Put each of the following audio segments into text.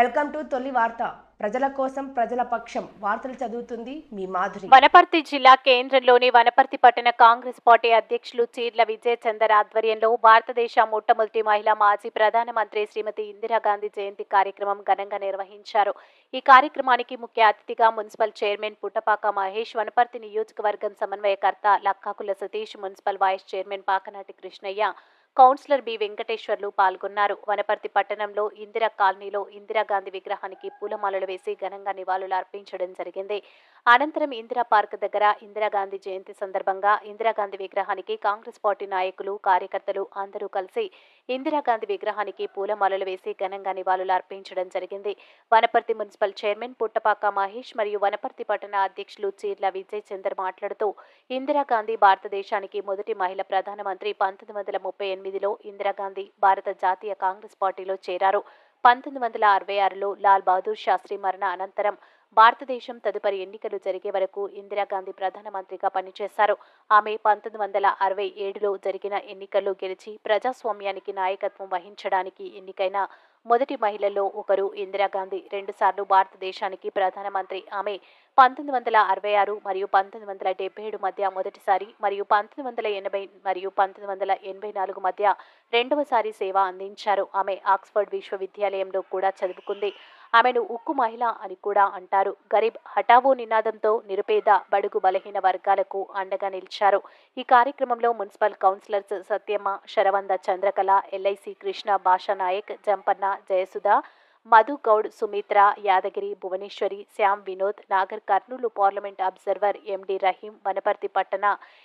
Welcome to తొలి వార్త. ప్రజల కోసం ప్రజల పక్షం వార్తలు చదువుతుంది మీ మాధురి. వనపర్తి జిల్లా కేంద్రంలోని వనపర్తి పట్టణ కాంగ్రెస్ పార్టీ అధ్యక్షులు చీర్ల విజయ్ చందర్ ఆధ్వర్యంలో భారతదేశ మొట్టమొదటి మహిళా మాజీ ప్రధానమంత్రి శ్రీమతి ఇందిరాగాంధీ జయంతి కార్యక్రమం ఘనంగా నిర్వహించారు. ఈ కార్యక్రమానికి ముఖ్య అతిథిగా మున్సిపల్ చైర్మన్ పుట్టపాక మహేష్ వనపర్తి నియోజకవర్గం సమన్వయకర్త Lakkakula Satish municipal vice chairman Pakanati Krishnaiah councillor B. Venkateswarlu పాల్గొన్నారు. వనపర్తి పట్టణంలో ఇందిరా కాలనీలో ఇందిరాగాంధీ విగ్రహానికి పూలమాలలు వేసి ఘనంగా నివాళులు అర్పించడం జరిగింది. అనంతరం ఇందిరా పార్క్ దగ్గర ఇందిరాగాంధీ జయంతి సందర్భంగా ఇందిరాగాంధీ విగ్రహానికి కాంగ్రెస్ పార్టీ నాయకులు కార్యకర్తలు అందరూ కలిసి ఇందిరాగాంధీ విగ్రహానికి పూలమాలలు వేసి ఘనంగా నివాళులు అర్పించడం జరిగింది. వనపర్తి మున్సిపల్ చైర్మన్ పుట్టపాక మహేష్ మరియు వనపర్తి పట్టణ అధ్యక్షులు చీర్ల విజయ్ చందర్ మాట్లాడుతూ ఇందిరాగాంధీ భారతదేశానికి మొదటి మహిళ ప్రధానమంత్రి పంతొమ్మిది వందల ముప్పై ఎనిమిదిలో ఇందిరాగాంధీ భారత జాతీయ కాంగ్రెస్ పార్టీలో చేరారు. పంతొమ్మిది వందల అరవై ఆరులో లాల్ బహదూర్ శాస్త్రి మరణ అనంతరం భారతదేశం తదుపరి ఎన్నికలు జరిగే వరకు ఇందిరాగాంధీ ప్రధానమంత్రిగా పనిచేశారు. ఆమె పంతొమ్మిది వందల అరవై ఏడులో జరిగిన ఎన్నికల్లో గెలిచి ప్రజాస్వామ్యానికి నాయకత్వం వహించడానికి ఎన్నికైన మొదటి మహిళల్లో ఒకరు ఇందిరాగాంధీ రెండుసార్లు భారతదేశానికి ప్రధానమంత్రి. ఆమె పంతొమ్మిది వందల అరవై ఆరు మరియు పంతొమ్మిది వందల డెబ్బై ఏడు మధ్య మొదటిసారి మరియు పంతొమ్మిది వందల ఎనభై మరియు పంతొమ్మిది వందల ఎనభై నాలుగు మధ్య రెండవసారి సేవ అందించారు. ఆమె ఆక్స్ఫర్డ్ విశ్వవిద్యాలయంలో కూడా చదువుకుంది. ఆమెను ఉక్కు మహిళ అని కూడా అంటారు. గరీబ్ హఠావో నినాదంతో నిరుపేద బడుగు బలహీన వర్గాలకు అండగా నిలిచారు. ఈ కార్యక్రమంలో municipal councillors Satyamma Saravanda Chandrakala LIC Krishna Basha Naik Jampanna Jayasudha Madhu Goud Sumitra Yadagiri Bhuvaneshwari Shyam Vinod Nagar Kurnool parliament observer MD Rahim Wanaparthy పట్టణ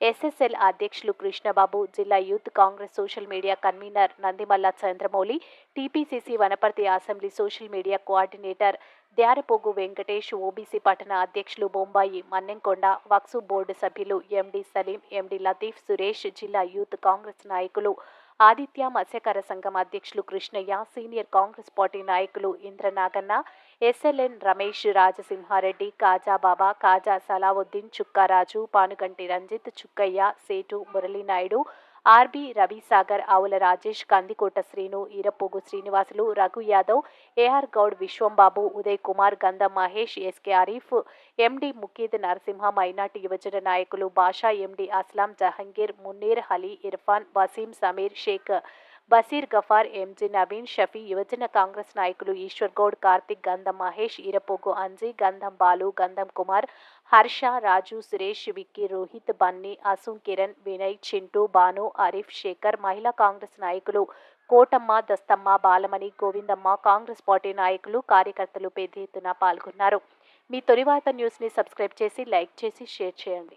ఎస్ఎస్ఎల్ అధ్యక్షులు కృష్ణబాబు జిల్లా youth Congress social media convener Nandimalla Chandramouli TPCC Wanaparthy assembly social media coordinator Dyarapogu Venkatesh OBC పట్టణ అధ్యక్షులు Bombay Mannemkonda వక్సు board సభ్యులు ఎండి సలీం ఎండి లతీఫ్ సురేష్ జిల్లా youth Congress నాయకులు ఆదిత్య మత్స్యకార సంఘం అధ్యక్షులు కృష్ణయ్య సీనియర్ కాంగ్రెస్ పార్టీ నాయకులు Indranaganna SLN Ramesh Rajasimhareddy Khaja Baba Khaja Salauddin Chukkaraju Panuganti Ranjith Chukkaiah Setu Muralinaidu RB Ravisagar Avula Rajesh Kandikota Srinu Erapogu Srinivasulu Raghu Yadav AR Goud Vishwambabu Uday Kumar Gandham Mahesh SK Arif MD Mukheed Narasimha minority యువజన నాయకులు Basha MD Aslam Jahangir Munir Hali Irfan Waseem Sameer Sheikh Baseer Gaffar MG Naveen Shafi యువజన కాంగ్రెస్ నాయకులు ఈశ్వర్ గౌడ్ కార్తిక్ గంధం మహేష్ ఈరపోగు అంజీ గంధం బాలు గంధం కుమార్ హర్ష రాజు సురేష్ విక్కీ రోహిత్ బన్నీ అసుం కిరణ్ వినయ్ చింటూ బాను ఆరిఫ్ శేఖర్ మహిళా కాంగ్రెస్ నాయకులు Kotamma Dastamma Balamani Govindamma Congress party నాయకులు కార్యకర్తలు పెద్ద ఎత్తున పాల్గొన్నారు. మీ తొలివార్త న్యూస్ని సబ్స్క్రైబ్ చేసి లైక్ చేసి షేర్ చేయండి.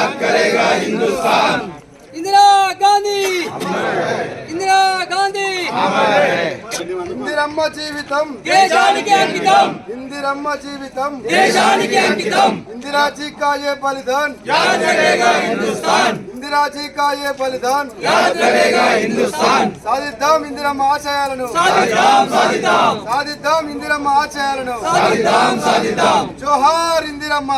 करेगा हिंदुस्तान इंदिरा गांधी इंदिरा गांधी ఇందిరమ్మ జీవితం దేశానికి అంకితం ఇందిరమ్మ జీవితం దేశానికి అంకితం इंदिरा जी का ये बलिदान याद करेगा हिंदुस्तान इंदिरा जी का ये बलिदान याद करेगा हिंदुस्तान సాధిద్దాం ఇందిరమ్మ ఆశయాలను సాధిద్దాం సాధిద్దాం సాధిద్దాం ఇందిరమ్మ ఆశయాలను సాధిద్దాం సాధిద్దాం జోహార్ ఇందిరమ్మ